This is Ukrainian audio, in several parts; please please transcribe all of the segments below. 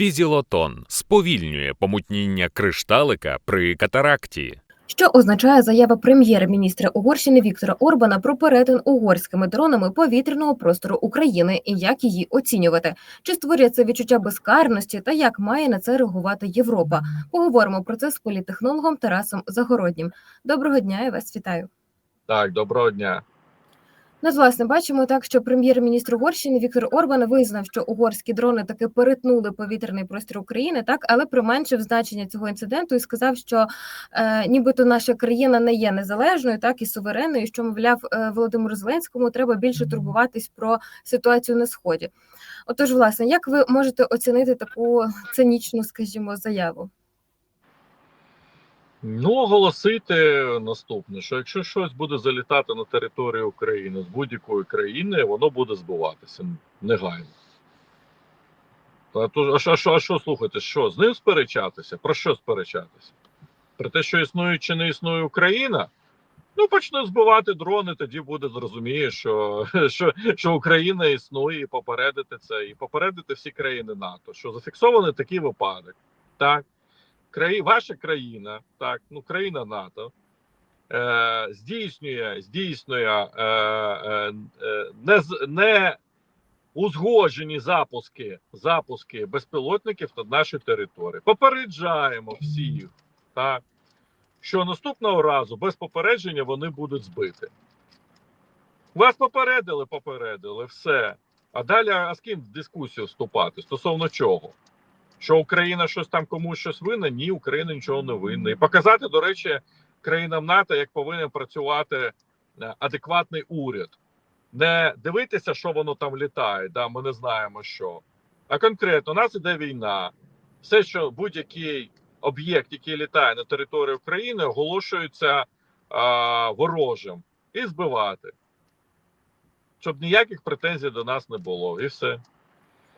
Візілотон сповільнює помутніння кришталика при катаракті. Що означає заява прем'єр-міністра Угорщини Віктора Орбана про перетин угорськими дронами повітряного простору України і як її оцінювати? Чи створює це відчуття безкарності та як має на це реагувати Європа? Поговоримо про це з політехнологом Тарасом Загороднім. Доброго дня, я вас вітаю. Так, доброго дня. Ну, власне, бачимо так, що прем'єр-міністр Угорщини Віктор Орбан визнав, що угорські дрони таки перетнули повітряний простір України, так але применшив значення цього інциденту і сказав, що е, нібито наша країна не є незалежною, так і суверенною. Що мовляв е, Володимиру Зеленському треба більше турбуватись про ситуацію на сході. Отож, власне, як ви можете оцінити таку цинічну, скажімо, заяву? Ну, оголосити наступне, що якщо щось буде залітати на територію України з будь-якої країни, воно буде збиватися негайно. То, а, що, а, що, а що слухайте, що? З ним сперечатися? Про що сперечатися? Про те, що існує чи не існує Україна? Ну, почне збивати дрони, тоді буде зрозуміє, що, що, що Україна існує, і попередити це, і попередити всі країни НАТО, що зафіксований такий випадок. Так, краї, ваша країна, так, ну країна НАТО, е, здійснює, здійснює е, е, е, не, не узгоджені запуски, запуски безпілотників над нашою територією. Попереджаємо всіх, так, що наступного разу без попередження вони будуть збиті. Вас попередили, попередили, все. А далі а з ким в дискусію вступати? Стосовно чого? Що Україна щось там комусь щось винна? Ні, Україна нічого не винна. І показати, до речі, країнам НАТО, як повинен працювати е, адекватний уряд. Не дивитися, що воно там літає, да, ми не знаємо що. А конкретно, у нас іде війна. Все, що будь-який об'єкт, який літає на території України, оголошується а, ворожим і збивати. Щоб ніяких претензій до нас не було. І все.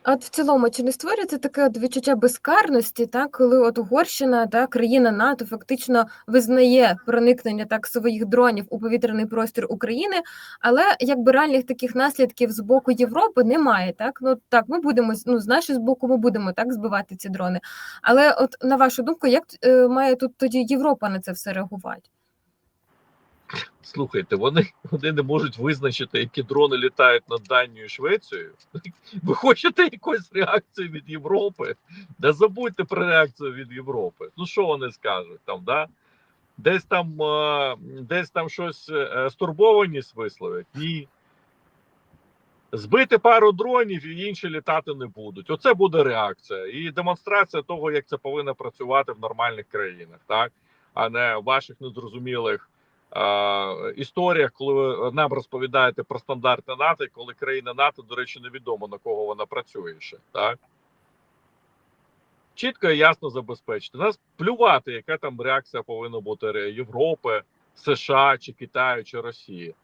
От в цілому, чи не створюється таке от відчуття безкарності, так, коли от Угорщина, та країна НАТО фактично визнає проникнення так своїх дронів у повітряний простір України, але якби реальних таких наслідків з боку Європи немає. Так, ну так, ми будемо ну з нашого з боку, ми будемо так збивати ці дрони. Але, от на вашу думку, як е, має тут тоді Європа на це все реагувати? Слухайте, вони, вони не можуть визначити, які дрони літають над Данією і Швецією. Ви хочете якоїсь реакції від Європи? Да забудьте про реакцію від Європи. Ну що вони скажуть там, да? Десь там, десь там щось е, стурбованість висловять? Ні. Збити пару дронів і інші літати не будуть. Оце буде реакція і демонстрація того, як це повинно працювати в нормальних країнах, так а не в ваших незрозумілих історіях, коли нам розповідаєте про стандарти НАТО, коли країна НАТО, до речі, невідомо на кого вона працює ще, так? Чітко і ясно забезпечити. Нас плювати, яка там реакція повинна бути Європи, США чи Китаю чи Росії.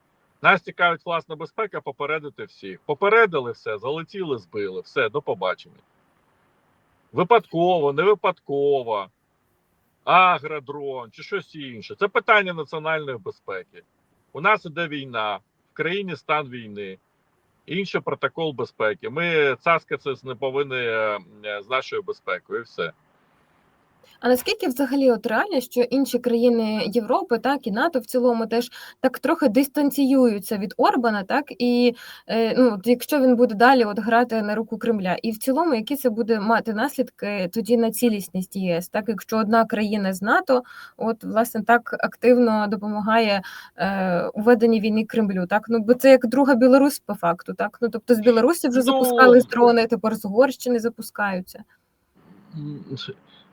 Нас цікавить власна безпека, попередити всіх. Попередили все, залетіли, збили, все, до побачення. Випадково, не випадково агродрон чи щось інше. Це питання національної безпеки. У нас іде війна, в країні стан війни, інший протокол безпеки. Ми цаскатися не повинні е, е, з нашою безпекою, і все. А наскільки взагалі от реально, що інші країни Європи, так і НАТО в цілому теж так трохи дистанціюються від Орбана, так і е, ну якщо він буде далі от грати на руку Кремля, і в цілому, які це буде мати наслідки тоді на цілісність ЄС, так якщо одна країна з НАТО, от власне так активно допомагає е, у веденні війни Кремлю, так? Ну бо це як друга Білорусь по факту, так? Ну тобто з Білорусі вже Ну, запускались дрони, тепер з Угорщини запускаються.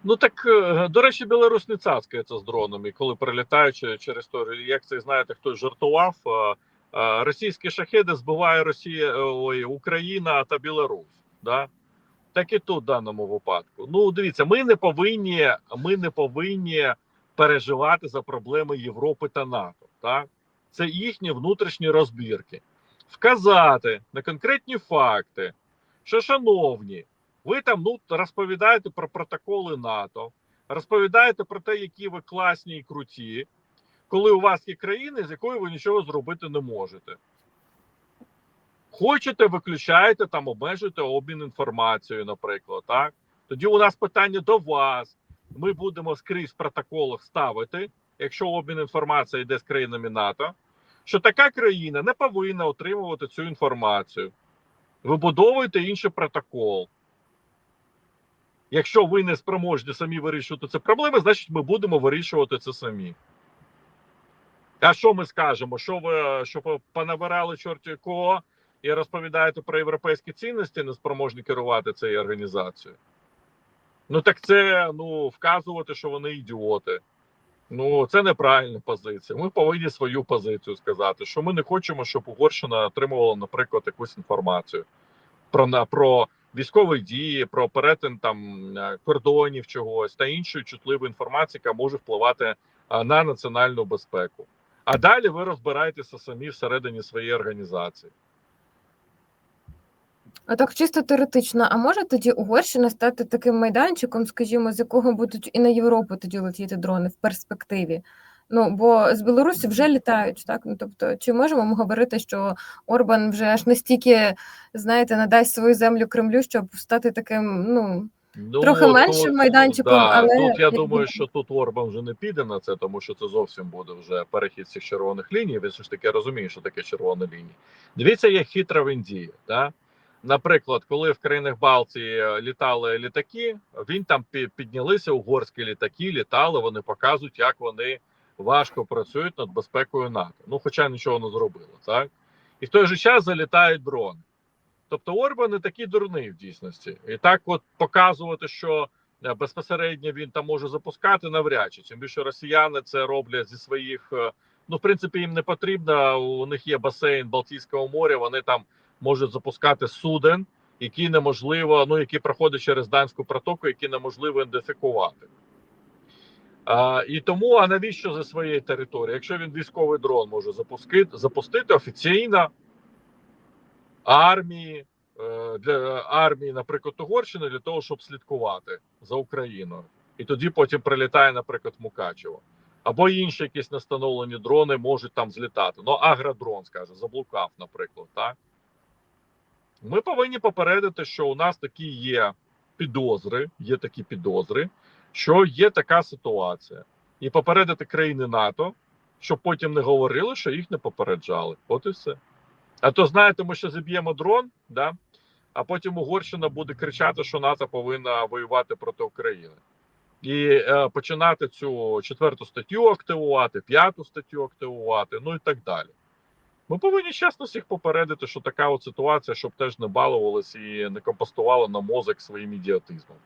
Ну так е, до речі, Білорусь не цацкається з дронами, коли прилітаючи через то, як це знаєте, хтось жартував. е, е, Російські шахеди збиває Росія, ой, Україна та Білорусь. Да? Так і тут в даному випадку. Ну, дивіться, ми не повинні, ми не повинні переживати за проблеми Європи та НАТО. Так? Це їхні внутрішні розбірки. Вказати на конкретні факти, що, шановні, ви там ну розповідаєте про протоколи НАТО, розповідаєте про те, які ви класні і круті, коли у вас є країни, з якою ви нічого зробити не можете. Хочете, виключаєте там, обмежуєте обмін інформацією, наприклад, так? Тоді у нас питання до вас. Ми будемо скрізь в протоколах ставити, якщо обмін інформацією йде з країнами НАТО, що така країна не повинна отримувати цю інформацію. Вибудовуйте інший протокол. Якщо ви не спроможні самі вирішувати ці проблеми, значить ми будемо вирішувати це самі. А що ми скажемо? Що ви що понабирали чорті кого і розповідаєте про європейські цінності, не спроможні керувати цією організацією? Ну так це ну вказувати, що вони ідіоти. Ну це неправильна позиція. Ми повинні свою позицію сказати, що ми не хочемо, щоб Угорщина отримувала, наприклад, якусь інформацію про про військові дії, про перетин там е, кордонів чогось та іншої чутливої інформації, яка може впливати на національну безпеку. А далі ви розбираєтеся самі всередині своєї організації. А так чисто теоретично, а може тоді Угорщина стати таким майданчиком, скажімо, з якого будуть і на Європу тоді летіти дрони в перспективі? Ну бо з Білорусі вже літають, так? Ну тобто, чи можемо ми говорити, що Орбан вже аж настільки, знаєте, надасть свою землю Кремлю, щоб стати таким, ну Ну, Трохи меншим майданчиком, але тут я думаю, що тут Орбан вже не піде на це, тому що це зовсім буде вже перехід цих червоних ліній. Він все ж таки розуміє, що таке червона лінія. Дивіться, як хитро він діє. Да? Наприклад, коли в країнах Балтії літали літаки, він там піднялися угорські літаки, літали. Вони показують, як вони важко працюють над безпекою НАТО. Ну, хоча нічого не зробили, так і в той же час залітають дрони. Тобто Орбан не такий дурний в дійсності. І так, от показувати, що е, безпосередньо він там може запускати, навряд чи. Тим більше росіяни це роблять зі своїх. е, Ну, в принципі, їм не потрібно. У них є басейн Балтійського моря. Вони там можуть запускати суден, які неможливо, ну які проходять через Данську протоку, які неможливо ідентифікувати. А, і тому, а навіщо за своєї території? Якщо він військовий дрон може запустити, запустити офіційно армії е, для армії, наприклад, Угорщини для того, щоб слідкувати за Україною, і тоді потім прилітає, наприклад, Мукачево. Або інші якісь настановлені дрони можуть там злітати. Ну, агродрон, скаже, заблукав, наприклад. Так? Ми повинні попередити, що у нас такі є підозри, є такі підозри, що є така ситуація, і попередити країни НАТО, щоб потім не говорили, що їх не попереджали. От і все. А то знаєте, ми ще зіб'ємо дрон, да? а потім Угорщина буде кричати, що НАТО повинна воювати проти України. І е, починати цю четверту статтю активувати, п'яту статтю активувати, ну і так далі. Ми повинні чесно всіх попередити, що така от ситуація, щоб теж не балувалися і не компостували на мозок своїм ідіотизмом.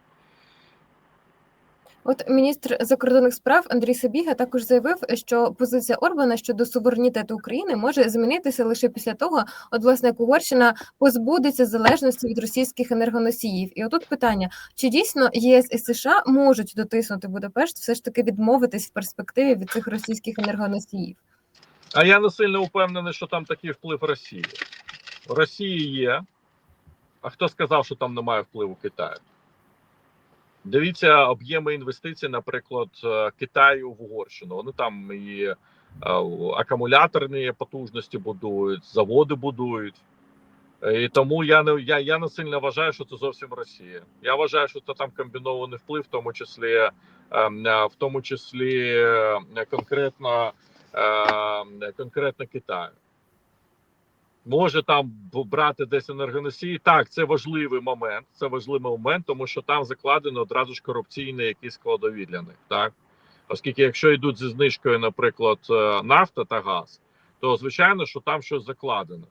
От міністр закордонних справ Андрій Сабіга також заявив, що позиція Орбана щодо суверенітету України може змінитися лише після того, от власне як Угорщина позбудеться залежності від російських енергоносіїв. І отут питання: чи дійсно ЄС і США можуть дотиснути Будапешт, все ж таки відмовитись в перспективі від цих російських енергоносіїв? А я не сильно впевнений, що там такий вплив Росії. Росії є. А хто сказав, що там немає впливу Китаю? Дивіться об'єми інвестицій, наприклад, е, Китаю в Угорщину. Вони там і е, акумуляторні потужності будують, заводи будують. Е, І тому я не я, я не сильно вважаю, що це зовсім Росія. Я вважаю, що це там комбінований вплив, в тому числі, в тому числі конкретно, конкретно Китаю. Може там брати десь енергоносії. Так, це важливий момент. Це важливий момент, тому що там закладено одразу ж корупційні якісь складові для них. Так, оскільки, якщо йдуть зі знижкою, наприклад, е, нафта та газ, то звичайно, що там щось закладено.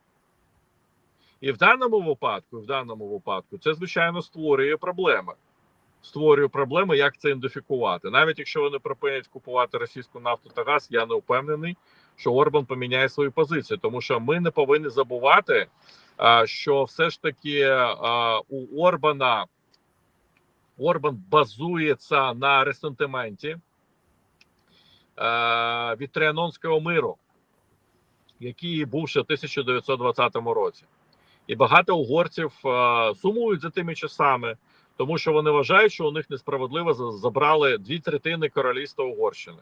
І в даному випадку, в даному випадку, це звичайно створює проблеми. Створює проблеми, як це ідентифікувати. Навіть якщо вони припинять купувати російську нафту та газ, я не впевнений, що Орбан поміняє свою позицію, тому що ми не повинні забувати, що все ж таки у Орбана Орбан базується на ресентименті від Тріанонського миру, який був ще в 1920 році. І багато угорців сумують за тими часами, тому що вони вважають, що у них несправедливо забрали дві третини королівства Угорщини.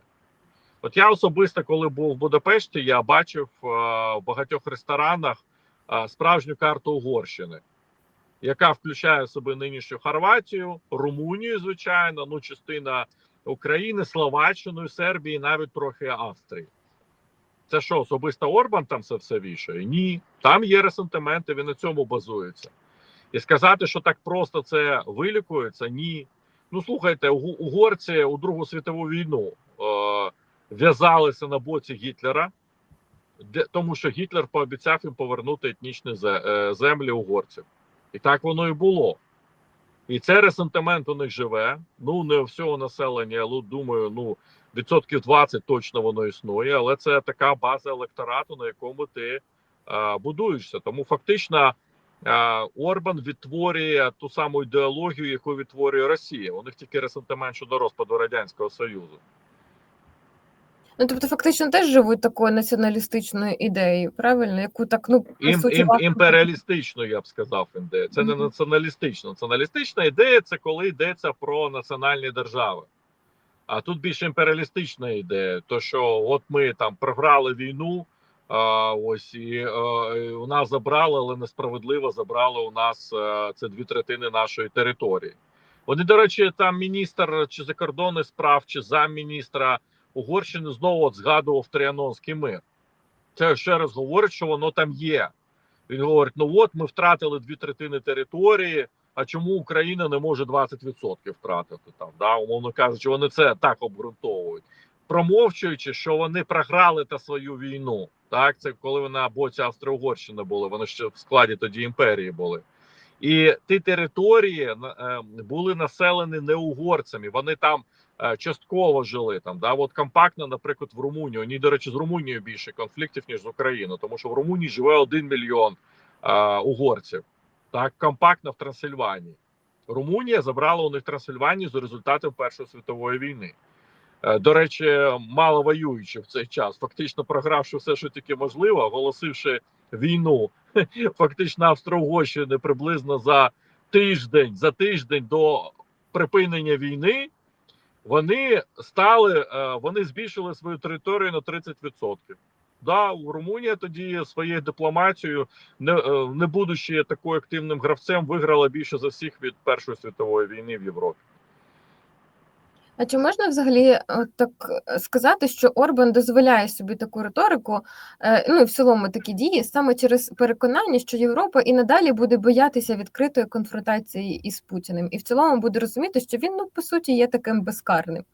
От я особисто, коли був в Будапешті, я бачив в багатьох ресторанах справжню карту Угорщини. яка включає в себе нинішню Хорватію, Румунію, звичайно, ну частина України, Словаччину, Сербії, навіть трохи Австрії. Це що, особисто Орбан там це все вішає? Ні. Там є ресентименти, він на цьому базується. І сказати, що так просто це вилікується, ні. Ну слухайте, угорці у Другу світову війну е, в'язалися на боці Гітлера, де, тому що Гітлер пообіцяв їм повернути етнічні е, землі угорців. І так воно і було. І цей ресентимент у них живе. Ну, не у всього населення, але думаю, ну відсотків 20 точно воно існує, але це така база електорату, на якому ти е, будуєшся. Тому фактично е, Орбан відтворює ту саму ідеологію, яку відтворює Росія. У них тільки ресентимент щодо розпаду Радянського Союзу. Ну, тобто, фактично теж живуть такою націоналістичною ідеєю, правильно? Яку так, ну, по Ім, суті, ім, важко- імперіалістично, я б сказав, ідея. Це не Мгм. націоналістична. Націоналістична ідея це коли йдеться про національні держави. А тут більш імперіалістична ідея, то що от ми там програли війну, а, ось і е, у нас забрали, але несправедливо забрали у нас е, це дві третини нашої території. Вони, до речі, там міністр чи закордонних справ, чи замміністра Угорщини знову от згадував Тріанонський мир. Це ще раз говорить, що воно там є. Він говорить: ну от ми втратили дві третини території. А чому Україна не може 20% втратити там? Да, умовно кажучи, вони це так обґрунтовують, промовчуючи, що вони програли та свою війну. Так, це коли вони на боці Австро-Угорщини були. Вони ще в складі тоді імперії були. І ті території е, були населені не угорцями. Вони там частково жили там. Да, от компактно, наприклад, в Румунії. Вони, до речі, з Румунією більше конфліктів ніж з Україною, тому що в Румунії живе один мільйон е, угорців. Так, компактно в Трансильванії. Румунія забрала у них Трансильванію за результатом Першої світової війни. Е, До речі, мало воюючи в цей час, фактично програвши все, що тільки можливо, оголосивши війну, фактично Австро-Угорщини приблизно за тиждень, за тиждень до припинення війни, вони стали, е, вони збільшили свою територію на 30%. Да, Румунія тоді своєю дипломатією, не, е, не будучи такою активним гравцем, виграла більше за всіх від Першої світової війни в Європі. А чи можна взагалі так е, сказати, що Орбан дозволяє собі таку риторику, е, ну і в цілому такі дії, саме через переконання, що Європа і надалі буде боятися відкритої конфронтації із Путіним, і в цілому буде розуміти, що він ну по суті є таким безкарним.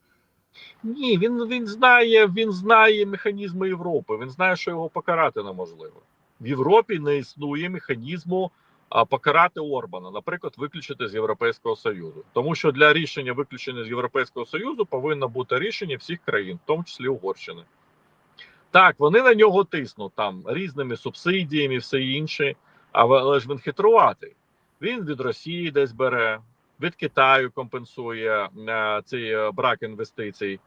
Ні, він, він знає, він знає механізми Європи. Він знає, що його покарати неможливо. В Європі не існує механізму покарати Орбана, наприклад, виключити з Європейського Союзу. Тому що для рішення виключення з Європейського Союзу повинно бути рішення всіх країн, в тому числі Угорщини. Так, вони на нього тиснуть там різними субсидіями, все інше, але ж він хитруватий. Він від Росії десь бере, від Китаю компенсує е, цей е, брак інвестицій,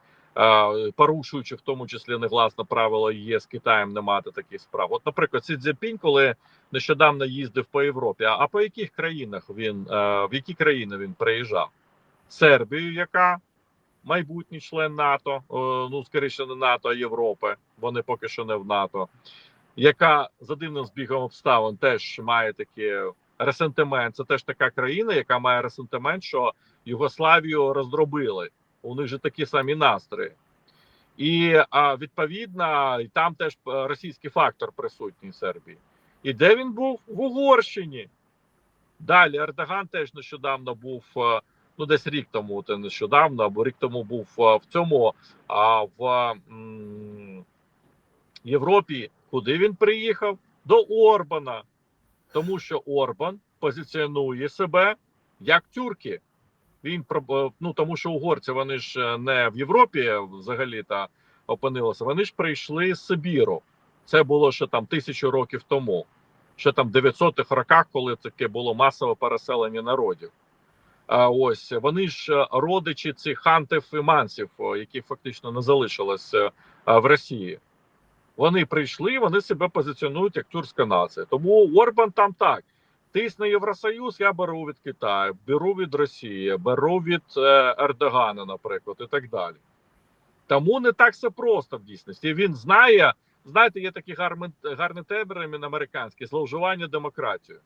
порушуючи в тому числі негласно правила ЄС Китаєм не мати таких справ. От, наприклад, Сі Цзіньпінь, коли нещодавно їздив по Європі, а, а по яких країнах він е, в які країни він приїжджав? Сербію, яка майбутній член НАТО, е, ну скоріше не НАТО, а Європи, вони поки що не в НАТО, яка за дивним збігом обставин теж має такі ресентимент. Це теж така країна, яка має ресентимент, що Югославію роздробили. У них же такі самі настрої. І а, відповідно, і там теж е, російський фактор присутній в Сербії. І де він був? В Угорщині. Далі Ердоган теж нещодавно був, е, ну десь рік тому, це нещодавно, або рік тому був е, в цьому а в м, Європі. Куди він приїхав? До Орбана. Тому що Орбан позиціонує себе як тюрки. Він про- ну тому, що угорці вони ж е, не в Європі взагалі та опинилися. Вони ж прийшли з Сибіру. Це було ще там тисячу років тому, ще там в 900-х роках, коли таке було масове переселення народів. А ось вони ж е, родичі цих хантів і мансів, які фактично не залишилися е, в Росії. Вони прийшли, вони себе позиціонують як тюркська нація. Тому Орбан там так. Тисне Євросоюз, я беру від Китаю, беру від Росії, беру від е, Ердогана, наприклад, і так далі. Тому не так все просто в дійсності. Він знає, знаєте, є такий гарний, гарний термін американський зловживання демократією.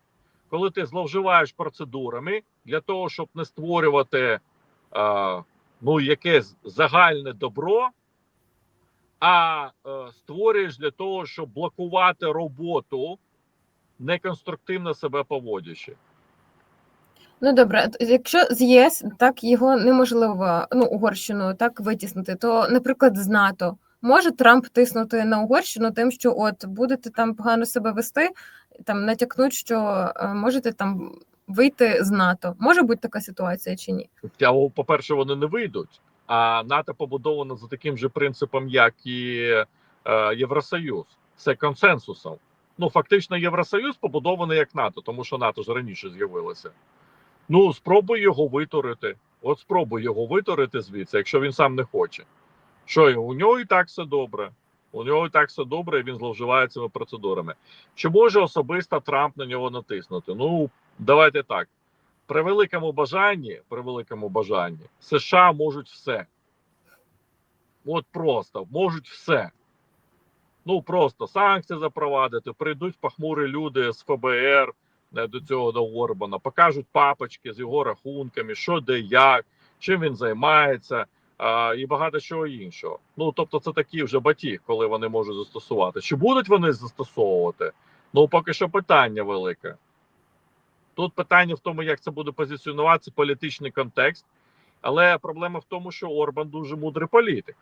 коли ти зловживаєш процедурами для того, щоб не створювати е, ну, якесь загальне добро, а е, створюєш для того, щоб блокувати роботу неконструктивно себе поводячи. Ну добре, якщо з ЄС так його неможливо ну Угорщину так витіснити, то, наприклад, з НАТО може Трамп тиснути на Угорщину тим, що от будете там погано себе вести, там натякнуть, що е, можете там вийти з НАТО. Може бути така ситуація чи ні? Хоча, по-перше, вони не вийдуть. А НАТО побудовано за таким же принципом, як і е, Євросоюз. Це консенсусом. Ну, фактично, Євросоюз побудований як НАТО, тому що НАТО ж раніше з'явилося. Ну, спробуй його витурити. От спробуй його витурити звідси, якщо він сам не хоче. Що у нього і так все добре. У нього і так все добре, і він зловживає цими процедурами. Чи може особисто Трамп на нього натиснути? Ну, давайте так при великому бажанні, при великому бажанні, США можуть все. От просто можуть все. Ну просто санкції запровадити, прийдуть похмурі люди з ФБР е, до цього до Орбана, покажуть папочки з його рахунками, що де як, чим він займається, а, і багато чого іншого. Ну тобто, це такі вже батіг, коли вони можуть застосувати. Чи будуть вони застосовувати? Ну поки що питання велике. Тут питання в тому, як це буде позиціонуватися політичний контекст, але проблема в тому, що Орбан дуже мудрий політик.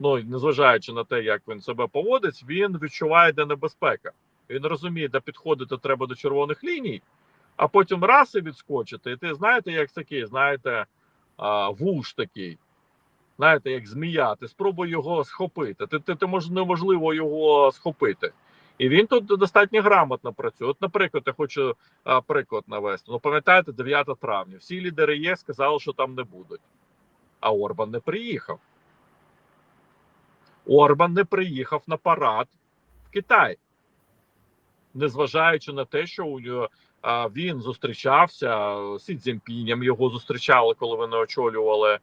Ну, незважаючи на те, як він себе поводить, він відчуває, де небезпека. Він розуміє, де підходити треба до червоних ліній, а потім раз і відскочити. І ти знаєте, як такий, знаєте, вуш такий. Знаєте, як змія, ти спробуй його схопити. Ти, ти, ти може неможливо його схопити. І він тут достатньо грамотно працює. От, наприклад, я хочу а, приклад навести. Ну, пам'ятаєте, 9 травня. Всі лідери ЄС сказали, що там не будуть. А Орбан не приїхав. Орбан не приїхав на парад в Китай, незважаючи на те, що у нього він зустрічався Сі Цзіньпінем, його зустрічали, коли вони очолювали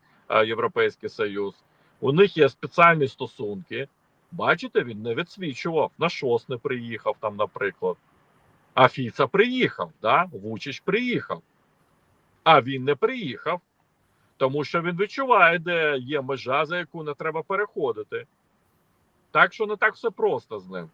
Європейський Союз. У них є спеціальні стосунки. Бачите, він не відсвічував. На ШОС не приїхав там, наприклад. А Фіца приїхав, да? Вучич приїхав. А він не приїхав, тому що він відчуває, де є межа, за яку не треба переходити. Так що не так все просто з ним.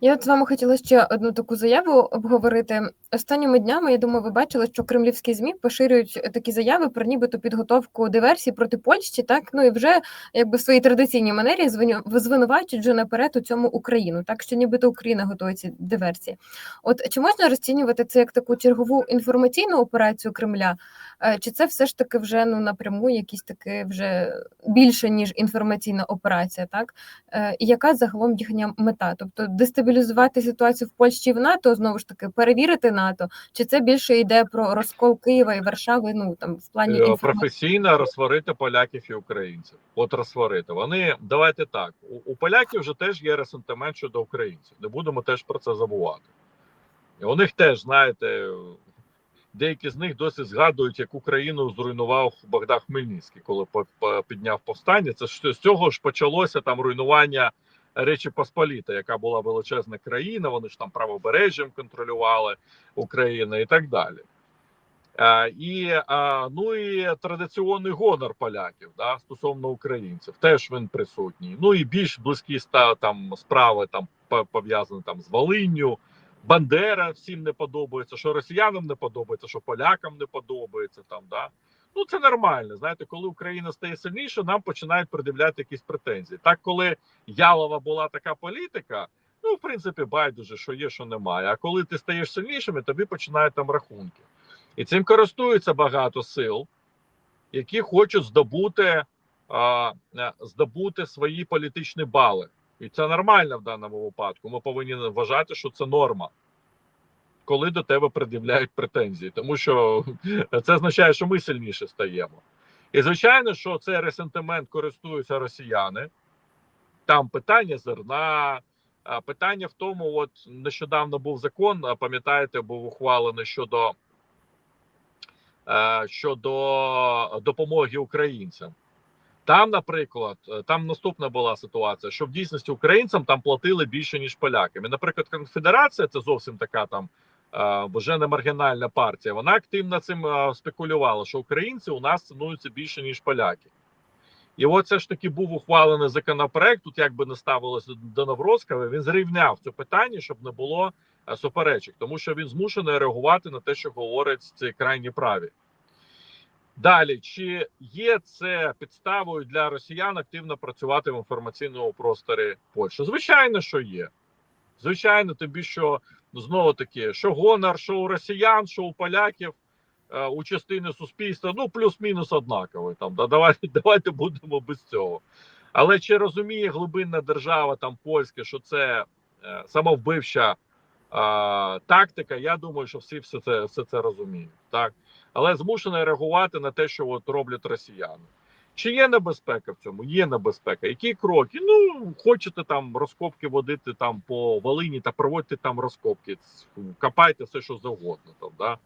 Я от з вами хотіла ще одну таку заяву обговорити. Останніми днями, я думаю, ви бачили, що кремлівські ЗМІ поширюють такі заяви про нібито підготовку диверсій проти Польщі, так ну і вже якби в своїй традиційній манері звинувачують вже наперед у цьому Україну, так що нібито Україна готує ці диверсії. От чи можна розцінювати це як таку чергову інформаційну операцію Кремля, Е, чи це все ж таки вже ну напряму якісь таки вже більше ніж інформаційна операція, так? Е, і яка загалом їхня мета? Тобто дестабілізувати ситуацію в Польщі і в НАТО, знову ж таки, перевірити НАТО, чи це більше йде про розкол Києва і Варшави? Ну там в плані Е, інформації? професійно розсварити поляків і українців. От розсварити. Вони давайте так. У, у поляків вже теж є ресентимент щодо українців. Не будемо теж про це забувати. І у них теж, знаєте, деякі з них досі згадують, як Україну зруйнував Богдан Хмельницький, коли підняв повстання. Це ж з цього ж почалося там руйнування Речі Посполіта, яка була величезна країна. Вони ж там правобережжям контролювали Україну і так далі. Е, і е, ну і традиційний гонор поляків да, стосовно українців, теж він присутній. Ну і більш близькі там справи там по- пов'язані там з Волинню. Бандера всім не подобається, що росіянам не подобається, що полякам не подобається там. Да. Ну це нормально. Знаєте, коли Україна стає сильніше, нам починають придивляти якісь претензії. Так, коли Ялова була така політика, ну в принципі, байдуже, що є, що немає. А коли ти стаєш сильнішим, тобі починають там рахунки. І цим користуються багато сил, які хочуть здобути, а, е, здобути свої політичні бали. І це нормально в даному випадку. Ми повинні вважати, що це норма, коли до тебе пред'являють претензії, тому що це означає, що ми сильніше стаємо. І звичайно, що цей ресентимент користуються росіяни. Там питання зерна, питання в тому, от нещодавно був закон, пам'ятаєте, був ухвалений щодо е, щодо допомоги українцям. Там, наприклад, е, там наступна була ситуація, що в дійсності українцям там платили більше ніж полякам. І, наприклад, конфедерація це зовсім така там е, вже не маргінальна партія, вона активно цим е, спекулювала, що українці у нас цінуються більше, ніж поляки. І от це ж таки був ухвалений законопроект. Тут як би не ставилося до Навроцького, він зрівняв це питання, щоб не було е, суперечок, тому що він змушений реагувати на те, що говорять ці крайні праві. Далі, чи є це підставою для росіян активно працювати в інформаційному просторі Польщі? Звичайно, що є. Звичайно, тобі що знову таки, що гонор, що у росіян, що у поляків, е, у частини суспільства, ну плюс-мінус однаковий. Там да, давайте, давайте будемо без цього. Але чи розуміє глибинна держава там польська, що це е, самовбивча е, тактика? Я думаю, що всі все це все це розуміють. Так але змушений реагувати на те, що от роблять росіяни. Чи є небезпека в цьому? Є небезпека. Які кроки? Ну хочете там розкопки водити там по Волині та проводьте там розкопки, копайте все, що завгодно. Там да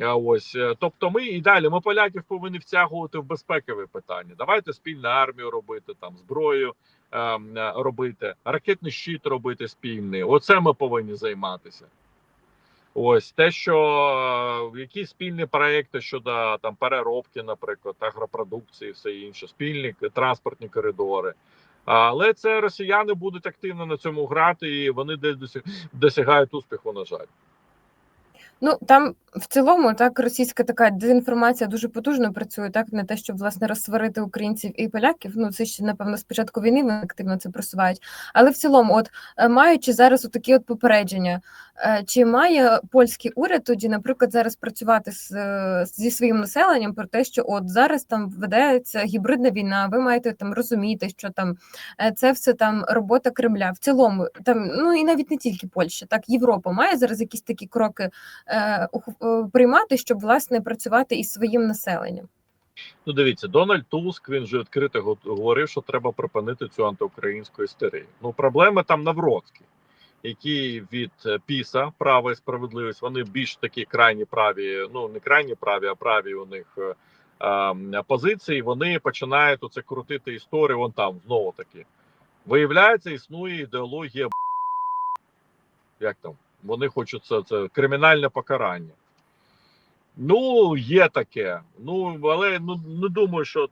ось е, тобто, ми і далі ми поляків повинні втягувати в безпекові питання. Давайте спільну армію робити, там зброю ем, е, робити, ракетний щит робити спільний. Оце ми повинні займатися. Ось те, що які якісь спільні проекти щодо там переробки, наприклад, агропродукції, все інше, спільні транспортні коридори. Але це росіяни будуть активно на цьому грати, і вони десь досяг- досягають успіху, на жаль. Ну там в цілому так російська така дезінформація дуже потужно працює, так на те, щоб власне розсварити українців і поляків. Ну це ще напевно з початку війни вони активно це просувають. Але в цілому, от е, маючи зараз такі от попередження, е, чи має польський уряд тоді, наприклад, зараз працювати з е, зі своїм населенням про те, що от зараз там ведеться гібридна війна, ви маєте там розуміти, що там це все там робота Кремля. В цілому там ну і навіть не тільки Польща, так Європа має зараз якісь такі кроки приймати, щоб власне працювати із своїм населенням. Ну, дивіться, Дональд Туск він вже відкрито говорив, що треба припинити цю антиукраїнську істерію. Ну, проблема там Навроцький, який від е, Піса, права і справедливість, вони більш такі крайні праві, ну не крайні праві, а праві у них е, е, позиції. Вони починають оце крутити історію. Вон там знову таки. Виявляється, існує ідеологія. Як там? Вони хочуть це, це кримінальне покарання. Ну, є таке. Ну, але ну не думаю, що.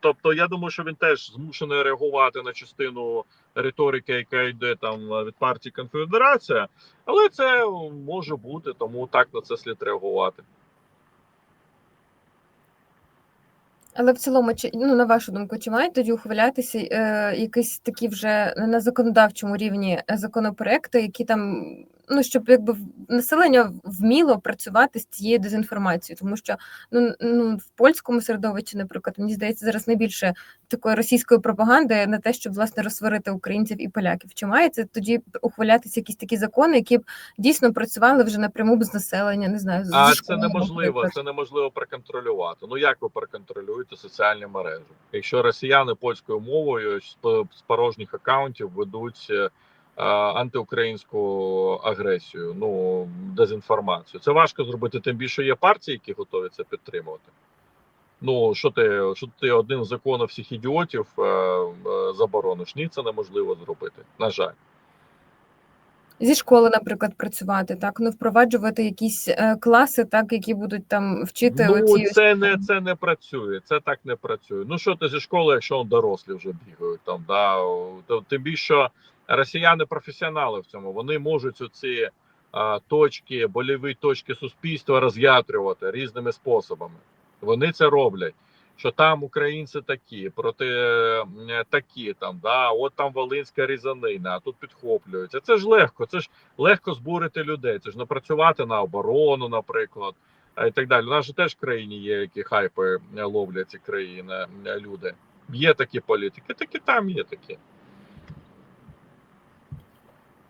Тобто, я думаю, що він теж змушений реагувати на частину риторики, яка йде там від партії Конфедерація, але це може бути, тому так на це слід реагувати. Але в цілому, чи ну на вашу думку, чи мають тоді ухвалятися е, якісь такі вже на законодавчому рівні е, законопроекти, які там ну щоб якби населення вміло працювати з цією дезінформацією, тому що ну, ну в польському середовищі, наприклад, мені здається, зараз найбільше такої російської пропаганди на те, щоб власне розсварити українців і поляків. Чи мається тоді ухвалятися якісь такі закони, які б дійсно працювали вже напряму з населення? Не знаю, А це неможливо. наприклад? Це неможливо проконтролювати. Ну як ви проконтролюєте соціальні мережі? Якщо росіяни польською мовою з по- порожніх акаунтів ведуть е, антиукраїнську агресію, ну дезінформацію, це важко зробити. Тим більше є партії, які готові це підтримувати. Ну що ти, що ти один з законів всіх ідіотів е, е, заборониш? Ні, це неможливо зробити. На жаль. Зі школи, наприклад, працювати, так ну впроваджувати якісь е, класи, так які будуть там вчити Ну оці це не це не працює. Це так не працює. Ну що ти зі школи, якщо он дорослі вже бігають там, да тим більше росіяни професіонали в цьому. Вони можуть оці точки, больові точки суспільства роз'ятрювати різними способами. Вони це роблять. Що там українці такі, проти такі там, да, от там волинська різанина, а тут підхоплюються. Це ж легко, це ж легко збурити людей. Це ж не працювати на оборону, наприклад, і так далі. У нас же теж в країні є, які хайпи ловлять ці країни, люди. Є такі політики, так і там є такі.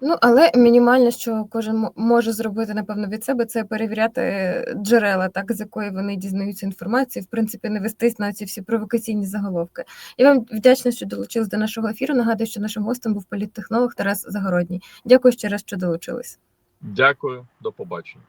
Ну але мінімальне, що кожен може зробити, напевно, від себе, це перевіряти е, джерела, так з якої вони дізнаються інформацію, в принципі, не вестись на ці всі провокаційні заголовки. Я вам вдячна, що долучились до нашого ефіру. Нагадую, що нашим гостем був політтехнолог Тарас Загородній. Дякую ще раз, що долучились. Дякую, до побачення.